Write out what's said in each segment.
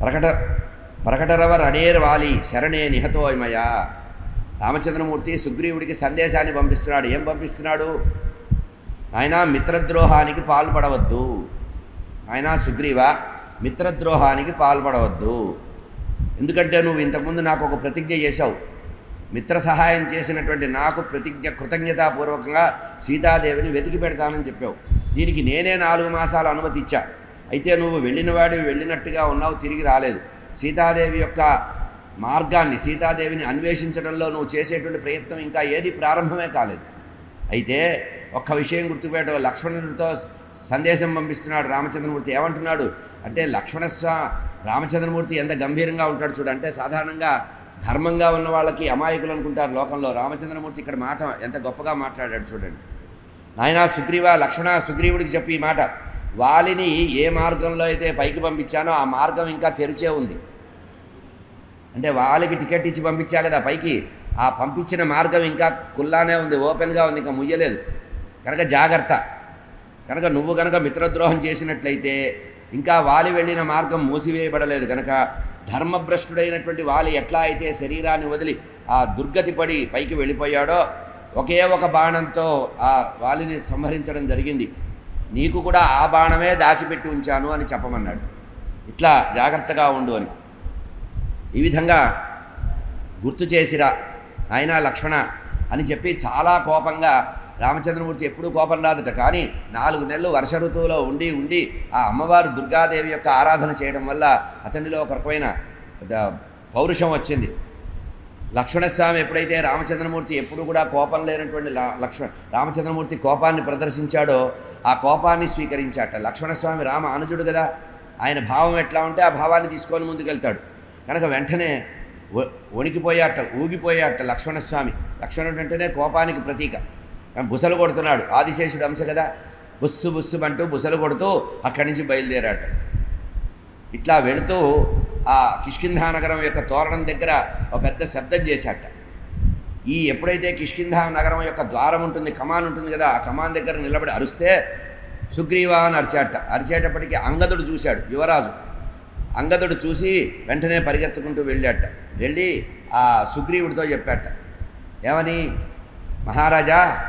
ప్రకట ప్రకటరవ రణేర్వాలి శరణే నిహతోయమయ రామచంద్రమూర్తి సుగ్రీవుడికి సందేశాన్ని పంపిస్తున్నాడు. ఏం పంపిస్తున్నాడు? ఆయన మిత్రద్రోహానికి పాల్పడవద్దు. ఆయన సుగ్రీవ మిత్రద్రోహానికి పాల్పడవద్దు. ఎందుకంటే నువ్వు ఇంతకుముందు నాకు ఒక ప్రతిజ్ఞ చేశావు. మిత్ర సహాయం చేసినటువంటి నాకు ప్రతిజ్ఞ కృతజ్ఞతాపూర్వకంగా సీతాదేవిని వెతికి పెడతానని చెప్పావు. దీనికి నేనే నాలుగు మాసాలు అనుమతి ఇచ్చా అయితే నువ్వు వెళ్ళినవాడు వెళ్ళినట్టుగా ఉన్నావు తిరిగి రాలేదు. సీతాదేవి యొక్క మార్గాన్ని సీతాదేవిని అన్వేషించడంలో నువ్వు చేసేటువంటి ప్రయత్నం ఇంకా ఏది ప్రారంభమే కాలేదు. అయితే ఒక్క విషయం గుర్తుపెట్ట లక్ష్మణుడితో సందేశం పంపిస్తున్నాడు రామచంద్రమూర్తి. ఏమంటున్నాడు? అంటే లక్ష్మణస్వా రామచంద్రమూర్తి ఎంత గంభీరంగా ఉంటాడు చూడు. అంటే సాధారణంగా ధర్మంగా ఉన్న వాళ్ళకి అమాయకులు అనుకుంటారు లోకంలో. రామచంద్రమూర్తి ఇక్కడ మాట ఎంత గొప్పగా మాట్లాడాడు చూడండి. నాయన సుగ్రీవ లక్ష్మణ సుగ్రీవుడికి చెప్పి ఈ మాట. వాలిని ఏ మార్గంలో అయితే పైకి పంపించానో ఆ మార్గం ఇంకా తెరిచే ఉంది. అంటే వాళ్ళకి టికెట్ ఇచ్చి పంపించా కదా పైకి ఆ పంపించిన మార్గం ఇంకా కుల్లానే ఉంది ఓపెన్గా ఉంది ఇంకా ముయ్యలేదు. కనుక జాగ్రత్త. కనుక నువ్వు కనుక మిత్రద్రోహం చేసినట్లయితే ఇంకా వాలి వెళ్ళిన మార్గం మూసివేయబడలేదు. కనుక ధర్మభ్రష్టుడైనటువంటి వాలి ఎట్లా అయితే శరీరాన్ని వదిలి ఆ దుర్గతి పడి పైకి వెళ్ళిపోయాడో ఒకే ఒక బాణంతో ఆ వాలిని సంహరించడం జరిగింది. నీకు కూడా ఆ బాణమే దాచిపెట్టి ఉంచాను అని చెప్పమన్నాడు. ఇట్లా జాగ్రత్తగా ఉండు అని. ఈ విధంగా గుర్తు చేసిరా ఆయన లక్ష్మణ అని చెప్పి చాలా కోపంగా రామచంద్రమూర్తి ఎప్పుడూ కోపం రాదుట. కానీ నాలుగు నెలలు వర్ష ఋతువులో ఉండి ఉండి ఆ అమ్మవారు దుర్గాదేవి యొక్క ఆరాధన చేయడం వల్ల అతనిలో ఒక రకమైన పౌరుషం వచ్చింది. లక్ష్మణస్వామి ఎప్పుడైతే రామచంద్రమూర్తి ఎప్పుడు కూడా కోపం లేనటువంటి లక్ష్మ లక్ష్మణ రామచంద్రమూర్తి కోపాన్ని ప్రదర్శించాడో ఆ కోపాన్ని స్వీకరించాట. లక్ష్మణస్వామి రామ అనుజుడు కదా. ఆయన భావం ఎట్లా ఉంటే ఆ భావాన్ని తీసుకొని ముందుకెళ్తాడు. కనుక వెంటనే వణికిపోయాట ఊగిపోయాట లక్ష్మణస్వామి. లక్ష్మణుడు అంటేనే కోపానికి ప్రతీక. బుసలు కొడుతున్నాడు. ఆదిశేషుడు అంశ కదా. బుస్సు బుస్సు అంటూ బుసలు కొడుతూ అక్కడి నుంచి బయలుదేరాట. ఇట్లా వెళుతూ ఆ కిష్కింధానగరం యొక్క తోరణం దగ్గర ఒక పెద్ద శబ్దం చేశాట. ఈ ఎప్పుడైతే కిష్కింధా నగరం యొక్క ద్వారం ఉంటుంది కమాన్ ఉంటుంది కదా ఆ కమాన్ దగ్గర నిలబడి అరుస్తే సుగ్రీవా అని అరిచాట. అరిచేటప్పటికి అంగదుడు చూశాడు యువరాజు. అంగదుడు చూసి వెంటనే పరిగెత్తుకుంటూ వెళ్ళాట. వెళ్ళి ఆ సుగ్రీవుడితో చెప్పాట ఏమని? మహారాజా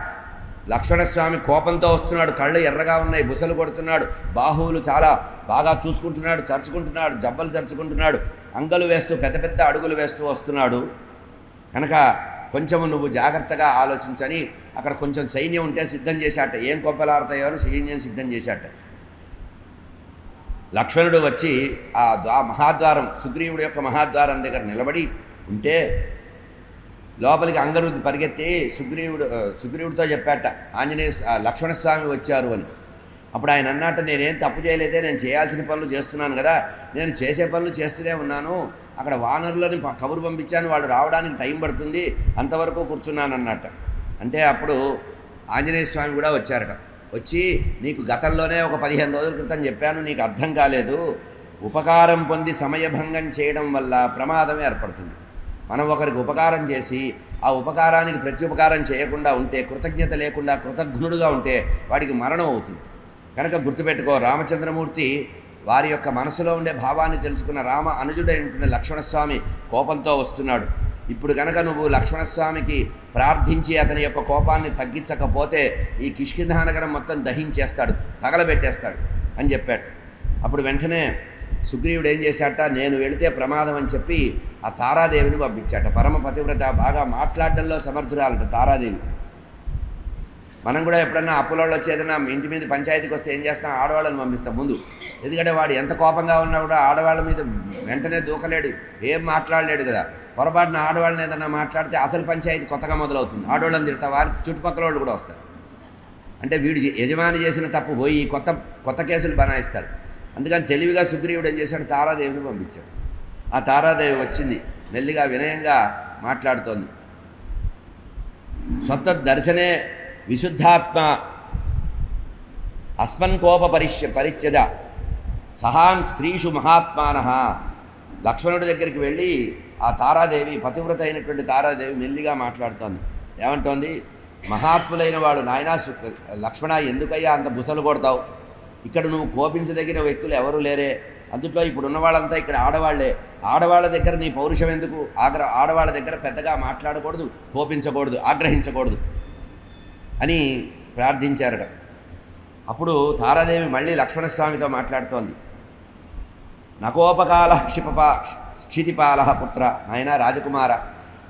లక్ష్మణస్వామి కోపంతో వస్తున్నాడు కళ్ళు ఎర్రగా ఉన్నాయి బుసలు కొడుతున్నాడు బాహువులు చాలా బాగా చూసుకుంటున్నాడు చరుచుకుంటున్నాడు జబ్బలు చరుచుకుంటున్నాడు అంగలు వేస్తూ పెద్ద పెద్ద అడుగులు వేస్తూ వస్తున్నాడు. కనుక కొంచెము నువ్వు జాగ్రత్తగా ఆలోచించని అక్కడ కొంచెం సైన్యం ఉంటే సిద్ధం చేశాట. ఏం కొప్పలాడతాయో అని సైన్యం సిద్ధం చేశాట. లక్ష్మణుడు వచ్చి ఆ ద్వా మహాద్వారం సుగ్రీవుడి యొక్క మహాద్వారం దగ్గర నిలబడి ఉంటే లోపలికి అంగరుద్ది పరిగెత్తి సుగ్రీవుడు సుగ్రీవుడితో చెప్పాట ఆంజనేయ లక్ష్మణస్వామి వచ్చారు అని. అప్పుడు ఆయన అన్నట్ట నేనేం తప్పు చేయలేదే నేను చేయాల్సిన పనులు చేస్తున్నాను కదా నేను చేసే పనులు చేస్తూనే ఉన్నాను. అక్కడ వానరులని కబురు పంపించాను వాళ్ళు రావడానికి టైం పడుతుంది అంతవరకు కూర్చున్నాను అన్నట్ట అంటే అప్పుడు ఆంజనేయ స్వామి కూడా వచ్చారట. వచ్చి నీకు గతంలోనే ఒక పదిహేను రోజుల క్రితం చెప్పాను నీకు అర్థం కాలేదు. ఉపకారం పొంది సమయభంగం చేయడం వల్ల ప్రమాదం ఏర్పడుతుంది. మనం ఒకరికి ఉపకారం చేసి ఆ ఉపకారానికి ప్రత్యుపకారం చేయకుండా ఉంటే కృతజ్ఞత లేకుండా కృతజ్ఞుడుగా ఉంటే వాడికి మరణం అవుతుంది. కనుక గుర్తుపెట్టుకో రామచంద్రమూర్తి వారి యొక్క మనసులో ఉండే భావాన్ని తెలుసుకున్న రామ అనుజుడైనటువంటి లక్ష్మణస్వామి కోపంతో వస్తున్నాడు. ఇప్పుడు కనుక నువ్వు లక్ష్మణస్వామికి ప్రార్థించి అతని యొక్క కోపాన్ని తగ్గించకపోతే ఈ కిష్కింధానగరం మొత్తం దహించేస్తాడు తగలబెట్టేస్తాడు అని చెప్పాడు. అప్పుడు వెంటనే సుగ్రీవుడు ఏం చేశాట? నేను వెళితే ప్రమాదం అని చెప్పి ఆ తారాదేవిని పంపించాట. పరమ పతివ్రత బాగా మాట్లాడడంలో సమర్థురాలట తారాదేవి. మనం కూడా ఎప్పుడన్నా అప్పులలో వచ్చి ఏదైనా ఇంటి మీద పంచాయతీకి వస్తే ఏం చేస్తాం? ఆడవాళ్ళని పంపిస్తాం ముందు. ఎందుకంటే వాడు ఎంత కోపంగా ఉన్నా కూడా ఆడవాళ్ళ మీద వెంటనే దూకలేడు ఏం మాట్లాడలేడు కదా. పొరపాటున ఆడవాళ్ళని ఏదైనా మాట్లాడితే అసలు పంచాయతీ కొత్తగా మొదలవుతుంది. ఆడవాళ్ళని తిడతా వారి చుట్టుపక్కల వాళ్ళు కూడా వస్తారు. అంటే వీడు యజమాని చేసిన తప్పు పోయి కొత్త కొత్త కేసులు బనాయిస్తారు. అందుకని తెలివిగా సుగ్రీవుడు ఏం చేశాడు? తారాదేవిని పంపించాడు. ఆ తారాదేవి వచ్చింది. మెల్లిగా వినయంగా మాట్లాడుతోంది. సొంత దర్శనే విశుద్ధాత్మ అస్మన్ కోప పరిశ్య పరిచ్యద సహాం స్త్రీషు మహాత్మాన లక్ష్మణుడి దగ్గరికి వెళ్ళి ఆ తారాదేవి పతివ్రత అయినటువంటి తారాదేవి మెల్లిగా మాట్లాడుతోంది. ఏమంటోంది? మహాత్ములైన వాడు నాయనా లక్ష్మణ ఎందుకయ్యా అంత బుసలు కొడతావు? ఇక్కడ నువ్వు కోపించదగిన వ్యక్తులు ఎవరు లేరే. అందుట్లో ఇప్పుడు ఉన్న వాళ్ళంతా ఇక్కడ ఆడవాళ్ళే. ఆడవాళ్ళ దగ్గర నీ పౌరుషం ఎందుకు? ఆగ్ర ఆడవాళ్ళ దగ్గర పెద్దగా మాట్లాడకూడదు కోపించకూడదు ఆగ్రహించకూడదు. అని ప్రార్థించారట. అప్పుడు తారాదేవి మళ్ళీ లక్ష్మణస్వామితో మాట్లాడుతోంది. నకోపకాల క్షిపపా క్షితిపాల పుత్ర ఆయన రాజకుమార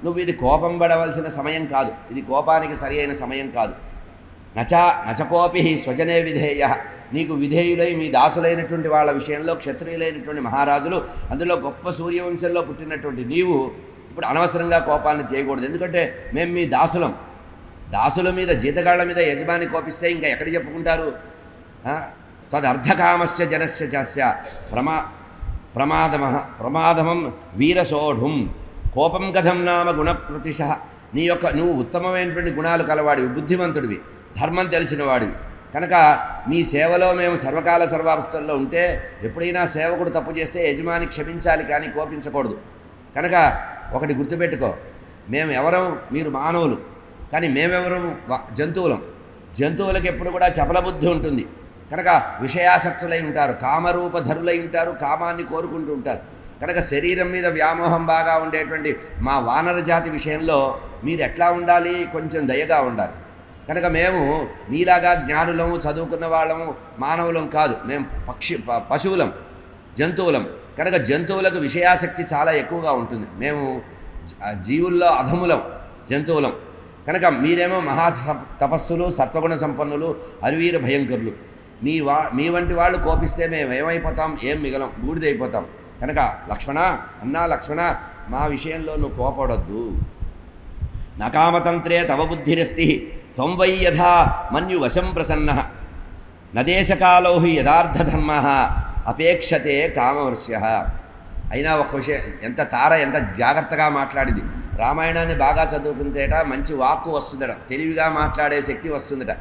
నువ్వు ఇది కోపం పడవలసిన సమయం కాదు. ఇది కోపానికి సరి అయిన సమయం కాదు. నచ నచకోపి స్వజనే విధేయ. నీకు విధేయులై మీ దాసులైనటువంటి వాళ్ళ విషయంలో క్షత్రియులైనటువంటి మహారాజులు అందులో గొప్ప సూర్యవంశంలో పుట్టినటువంటి నీవు ఇప్పుడు అనవసరంగా కోపాన్ని చేయకూడదు. ఎందుకంటే మేము మీ దాసులం. దాసుల మీద జీతగాళ్ళ మీద యజమాని కోపిస్తే ఇంకా ఎక్కడ చెప్పుకుంటారు? ఆ? తదర్థకామస్య జనస్య చస్య ప్రమా ప్రమాదమ ప్రమాదమం వీరసోఢుం. కోపం కథం నామ గుణప్రతిశ. నీ యొక్క నువ్వు ఉత్తమమైనటువంటి గుణాలు కలవాడివి బుద్ధిమంతుడివి ధర్మం తెలిసిన వాడివి కనుక మీ సేవలో మేము సర్వకాల సర్వావస్థల్లో ఉంటే ఎప్పుడైనా సేవకుడు తప్పు చేస్తే యజమాని క్షమించాలి కానీ కోపించకూడదు. కనుక ఒకటి గుర్తుపెట్టుకో. మేము ఎవరం మీరు మానవులు. కానీ మేమెవరు? జంతువులం. జంతువులకు ఎప్పుడు కూడా చపల బుద్ధి ఉంటుంది. కనుక విషయాసక్తులై ఉంటారు కామరూపధరులై ఉంటారు కామాన్ని కోరుకుంటూ ఉంటారు. కనుక శరీరం మీద వ్యామోహం బాగా ఉండేటువంటి మా వానర జాతి విషయంలో మీరు ఎట్లా ఉండాలి? కొంచెం దయగా ఉండాలి. కనుక మేము మీలాగా జ్ఞానులము చదువుకున్న వాళ్ళము మానవులం కాదు. మేము పక్షి ప- పశువులం జంతువులం. కనుక జంతువులకు విషయాసక్తి చాలా ఎక్కువగా ఉంటుంది. మేము జీవుల్లో అధములం జంతువులం. కనుక మీరేమో మహా తపస్సులు సత్వగుణ సంపన్నులు అరివీర భయంకరులు. మీ వా మీ వంటి వాళ్ళు కోపిస్తే మేము ఏమైపోతాం? ఏం మిగలం? బూడిదైపోతాం. కనుక లక్ష్మణ అన్నా లక్ష్మణ మా విషయంలో నువ్వు కోపడొద్దు. నకామతంత్రే తవ బుద్ధిరస్తి త్వం వై యథా మన్యువశం ప్రసన్న. నదేశకాలో హి యథార్థధర్మ అపేక్షతే కామవర్ష్య. అయినా ఒక విషయం ఎంత తార ఎంత జాగ్రత్తగా మాట్లాడింది. రామాయణాన్ని బాగా చదువుకుంటేట మంచి వాక్కు వస్తుందట. తెలివిగా మాట్లాడే శక్తి వస్తుందట.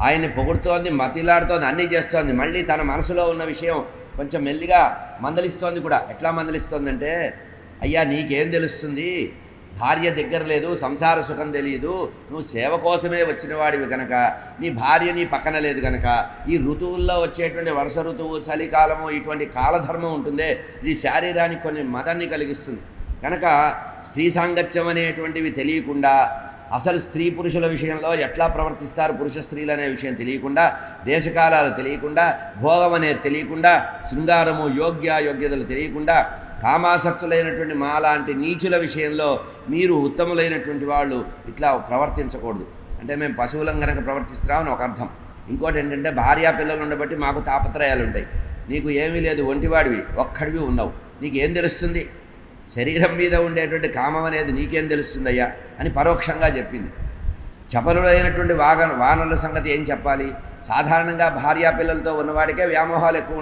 ఆయన్ని పొగుడుతోంది మతిలాడుతోంది అన్నీ చేస్తోంది. మళ్ళీ తన మనసులో ఉన్న విషయం కొంచెం మెల్లిగా మందలిస్తోంది కూడా. ఎట్లా మందలిస్తోందంటే అయ్యా నీకేం తెలుస్తుంది? భార్య దగ్గర లేదు సంసార సుఖం తెలియదు. నువ్వు సేవ కోసమే వచ్చిన వాడివి కనుక నీ భార్య నీ పక్కన లేదు కనుక ఈ ఋతువుల్లో వచ్చేటువంటి వర్ష ఋతువు చలికాలము ఇటువంటి కాలధర్మం ఉంటుందే ఇది శారీరానికి కొన్ని మదాన్ని కలిగిస్తుంది. కనుక స్త్రీ సాంగత్యం అనేటువంటివి తెలియకుండా అసలు స్త్రీ పురుషుల విషయంలో ఎట్లా ప్రవర్తిస్తారు పురుష స్త్రీలు అనే విషయం తెలియకుండా దేశకాలాలు తెలియకుండా భోగం అనేది తెలియకుండా శృంగారము యోగ్య యోగ్యతలు తెలియకుండా కామాసక్తులైనటువంటి మా లాంటి నీచుల విషయంలో మీరు ఉత్తములైనటువంటి వాళ్ళు ఇట్లా ప్రవర్తించకూడదు. అంటే మేము పశువులం కనుక ప్రవర్తిస్తున్నామని ఒక అర్థం. ఇంకోటి ఏంటంటే భార్యా పిల్లలు ఉండబట్టి మాకు తాపత్రయాలు ఉంటాయి నీకు ఏమీ లేదు ఒంటివాడివి ఒక్కడివి ఉన్నావు నీకు ఏం తెలుస్తుంది? శరీరం మీద ఉండేటువంటి కామం అనేది నీకేం తెలుస్తుందయ్యా అని పరోక్షంగా చెప్పింది. చపలుడైనటువంటి వాగ వానరుల సంగతి ఏం చెప్పాలి? సాధారణంగా భార్యా పిల్లలతో ఉన్నవాడికే వ్యామోహాలు ఎక్కువ